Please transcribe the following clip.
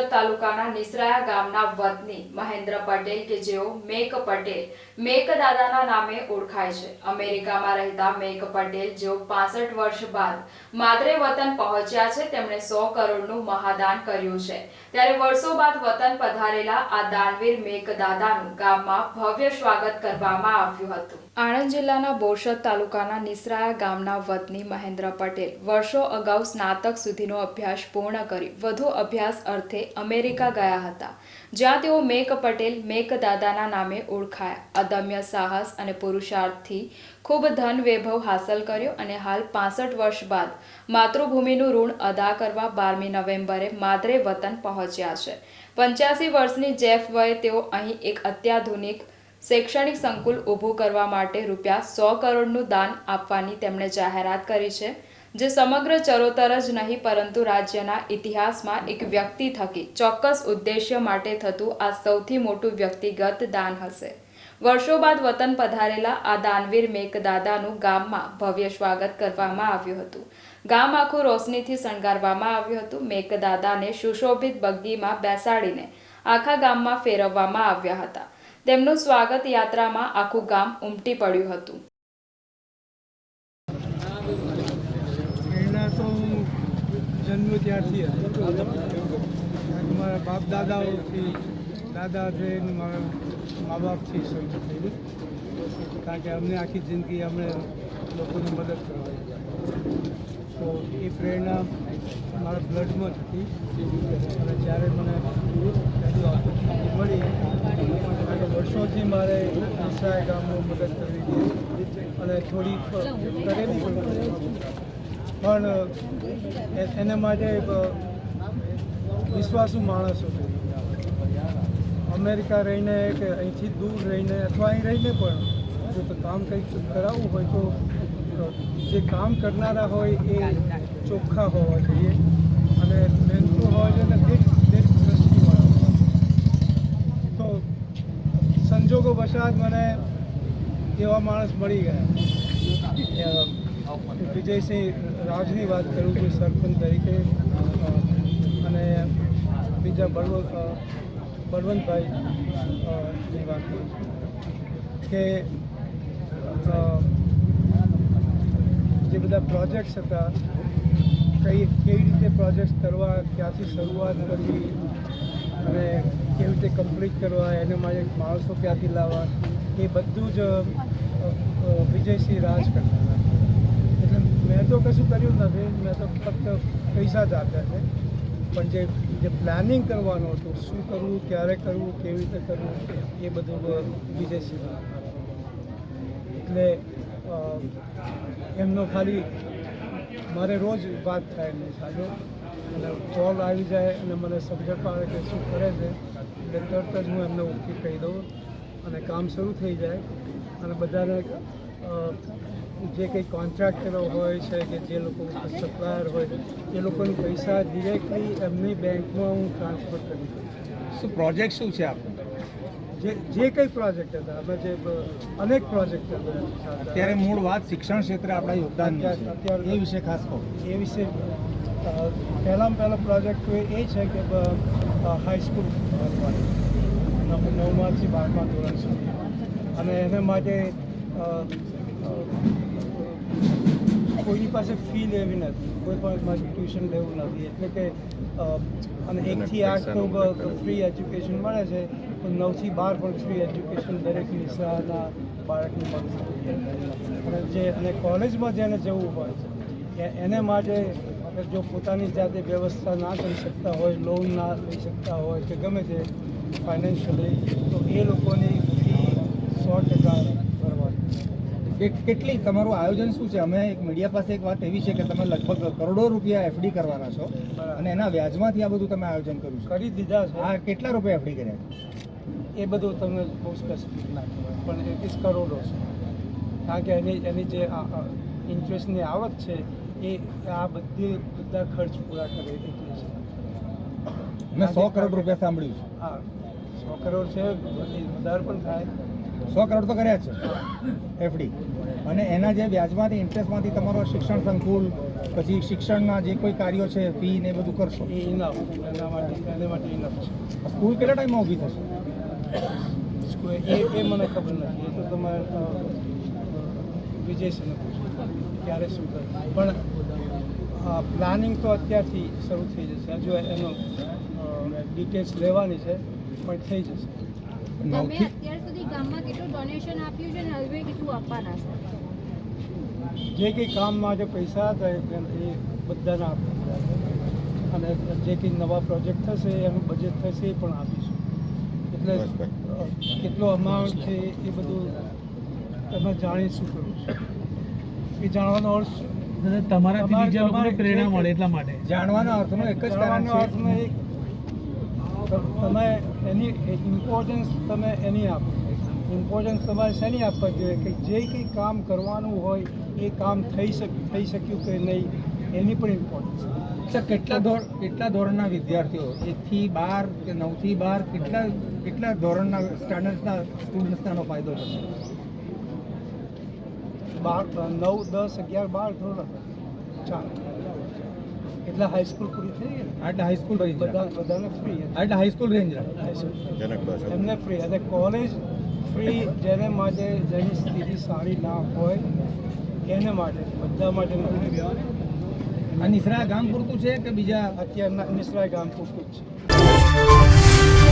બોરસદ તાલુકાના નિસરાયા ગામના વતની મહેન્દ્ર પટેલ કે જેઓ મેક પટેલ, મેક દાદાના નામે ઓળખાય છે. અમેરિકામાં રહેતા મેક પટેલ જેઓ પાસઠ વર્ષ બાદ માદરે વતન પહોંચ્યા છે, તેમણે સો કરોડનું મહાદાન કર્યું છે. ત્યારે વર્ષો બાદ વતન પધારેલા આ દાનવીર મેક દાદાનું ગામમાં ભવ્ય સ્વાગત કરવામાં આવ્યું હતું. આણંદ જિલ્લાના બોરસદ તાલુકાના નિસરાયા ગામના વતની મહેન્દ્ર પટેલ વર્ષો અગાઉ સ્નાતક સુધીનો અભ્યાસ પૂર્ણ કરી. વધુ અભ્યાસ અર્થે અમેરિકા ગયા હતા, જ્યાં તેઓ મેક પટેલ, મેક દાદાના નામે ઓળખાયા. અદમ્ય સાહસ અને પુરુષાર્થથી ખૂબ ધન વૈભવ હાંસલ કર્યો અને હાલ પાસઠ વર્ષ બાદ માતૃભૂમિનું ઋણ અદા કરવા બારમી નવેમ્બરે માદરે વતન પહોંચ્યા છે. પંચ્યાસી વર્ષની જેફ વયે તેઓ અહીં એક અત્યાધુનિક શૈક્ષણિક સંકુલ ઊભું કરવા માટે રૂપિયા સો કરોડનું દાન આપવાની તેમણે જાહેરાત કરી છે. જે સમગ્ર ચરોતર જ નહીં, પરંતુ રાજ્યના ઇતિહાસમાં એક વ્યક્તિ થકી ચોક્કસ ઉદ્દેશ્ય માટે થતું આ સૌથી મોટું વ્યક્તિગત દાન હશે. વર્ષો બાદ વતન પધારેલા આ દાનવીર મેઘદાદાનું ગામમાં ભવ્ય સ્વાગત કરવામાં આવ્યું હતું. ગામ આખું રોશનીથી શણગારવામાં આવ્યું હતું. મેઘદાદાને સુશોભિત બગ્ગીમાં બેસાડીને આખા ગામમાં ફેરવવામાં આવ્યા હતા. તેમનું સ્વાગત યાત્રામાં આખું ગામ ઉમટી પડ્યું હતું પ્રેરણા તો જન્મ ત્યારથી મારા બાપ દાદાઓથી, દાદા છે મારા મા બાપથી શરૂ થયેલું. કારણ કે અમને આખી જિંદગી અમે લોકોને મદદ કરવાની તો એ પ્રેરણા મારા બ્લડમાં જ હતી. અને જ્યારે મને મળી વર્ષોથી મારે વિસરાય ગામમાં મદદ કરવી અને થોડી કરેલી પણ એના માટે વિશ્વાસુ માણસો અમેરિકા રહીને કે અહીંથી દૂર રહીને અથવા અહીં રહીને પણ, જો તો કામ કંઈક કરાવવું હોય તો જે કામ કરનારા હોય એ ચોખ્ખા હોવા જોઈએ. અને મહેનતુ હોવા જોઈએ. તો સંજોગો વશાત મને એવા માણસ મળી ગયા. વિજયસિંહ રાજની વાત કરું છું સરપંચ તરીકે. અને બીજા બળવ અ, બળવંતભાઈ ની વાત કરું કે જે બધા પ્રોજેક્ટ્સ હતા કઈ કેવી રીતે પ્રોજેક્ટ્સ કરવા ક્યાંથી શરૂઆત કરવી અને કેવી રીતે કમ્પ્લીટ કરવા એને માટે માણસો ક્યાંથી લાવવા એ બધું જ વિજયસિંહ રાજ કરતા હતા. મેં તો કશું કર્યું નથી. મેં તો ફક્ત પૈસા જ આપ્યા છે. પણ જે જે પ્લાનિંગ કરવાનું હતું, શું કરવું, ક્યારે કરવું, કેવી રીતે કરવું, એ બધું વિજયસિંહ એટલે એમનો ખાલી મારે રોજ વાત થાય એમની સાથે. અને કોલ આવી જાય અને મને સમજણ પાડે કે શું કરે છે, એટલે તરત જ હું એમને ઓકે કહી દઉં. અને કામ શરૂ થઈ જાય. અને બધાને જે કંઈ કોન્ટ્રાક્ટરો હોય છે કે જે લોકો સપ્લાયર હોય એ લોકોની પૈસા ડિરેક્ટલી એમની બેંકમાં હું ટ્રાન્સફર કરી દઉં શું પ્રોજેક્ટ શું છે આપણો જે જે કંઈ પ્રોજેક્ટ હતા અમે જે અનેક પ્રોજેક્ટ હતા. અત્યારે મૂળ વાત શિક્ષણ ક્ષેત્રે આપણા યોગદાન અત્યારે- એ વિશે ખાસ કહો. એ વિશે પહેલાં પહેલામાં પહેલો પ્રોજેક્ટ એ છે કે હાઈસ્કૂલ નવ નવમાંથી બારમા ધોરણ સુધી. અને એના માટે કોઈની પાસે ફી લેવી નથી કોઈ પણ પાસે ટ્યુશન લેવું નથી. એટલે કે અને એકથી આઠ તો ફ્રી એજ્યુકેશન મળે છે તો નવથી બાર પણ ફ્રી એજ્યુકેશન દરેક નિશાળના બાળકને મળશે અને જે અને કોલેજમાં જેને જવું હોય એને માટે જો પોતાની જાતે વ્યવસ્થા ના કરી શકતા હોય લોન ના લઈ શકતા હોય કે ગમે તે ફાઇનાન્શિયલી તો એ લોકોની ફી સો ટકા કે કેટલી તમારું આયોજન શું છે? અમે એક મીડિયા પાસે એક વાત એવી છે કે તમે લગભગ કરોડો રૂપિયા એફડી કરવાના છો અને એના વ્યાજમાંથી આ બધું તમે આયોજન કર્યું છે. કરી દીધા છે. હા કેટલા રૂપિયા એફડી કર્યા એ બધું તમને બહુ સ્પેસિફિક ના કહેવાય પણ એકવીસ કરોડો છે. કારણ કે એની એની જે ઇન્ટરેસ્ટની આવક છે એ આ બધી બધા ખર્ચ પૂરા કરે એટલે છે. મેં સો કરોડ રૂપિયા સાંભળ્યું છે. હા સો કરોડ છે બધી વધારે પણ થાય. સો કરોડ તો કર્યા છે. એફડી. અને એના જે વ્યાજમાંથી ઇન્ટરેસ્ટમાંથી તમારો શિક્ષણ સંકુલ પછી શિક્ષણના જે કોઈ કાર્યો છે ફી ને એ બધું કરશો? એના માટે એના માટે ઇનફ છે. સ્કૂલ કેટલા ટાઈમમાં ઊભી થશે? એ એ મને ખબર નથી. એ તો તમારે વિજય સિંહ ક્યારે શું કરે. પણ પ્લાનિંગ તો અત્યારથી શરૂ થઈ જશે. હજુ એનો ડિટેલ્સ લેવાની છે પણ થઈ જશે. નવથી ગામમાં કેટલું ડોનેશન આપ્યું છે અને હવે કેટલું આપવાના છે? જે કંઈ કામમાં જે પૈસા હતા એ બધાને આપવાના. અને જે કંઈ નવા પ્રોજેક્ટ થશે એનું બજેટ થશે એ પણ આપીશું. એટલે કેટલો અમાઉન્ટ છે એ બધું તમે જાણી શું કરું છું? એ જાણવાનો અર્થ તમારાથી તમારે- બીજા લોકોને પ્રેરણા મળે એટલા માટે. જાણવાના અર્થનો એક જ કારણ અર્થનો એક. તમે એની ઇમ્પોર્ટન્સ તમે એની આપો. ઇમ્પોર્ટન્સ તમારે શેની આપવા જોઈએ? કે જે કંઈ કામ કરવાનું હોય એ કામ થઈ શક થઈ શક્યું કે નહીં એની પણ ઇમ્પોર્ટન્સ સર કેટલા ધોરણ કેટલા ધોરણના વિદ્યાર્થીઓ? એકથી બાર કે નવથી બાર? કેટલા કેટલા ધોરણના સ્ટાન્ડર્ડના સ્ટુડન્ટ્સનો ફાયદો થશે? બાર નવ દસ અગિયાર બાર ધોરણ. ચાર. એટલે હાઈસ્કૂલ પૂરી થઈ ગઈ? એટલે હાઈસ્કૂલ રેન્જ બધા બધાને ફ્રી એટલે હાઈસ્કૂલ રેન્જ એમને ફ્રી અને કોલેજ ફ્રી જેને માટે જેની સ્થિતિ સારી ના હોય એને માટે બધા માટે નથી. આ નિસરા ગામ પૂરતું છે કે બીજા? અત્યારના નિસરાય ગામ પૂરતું જ છે.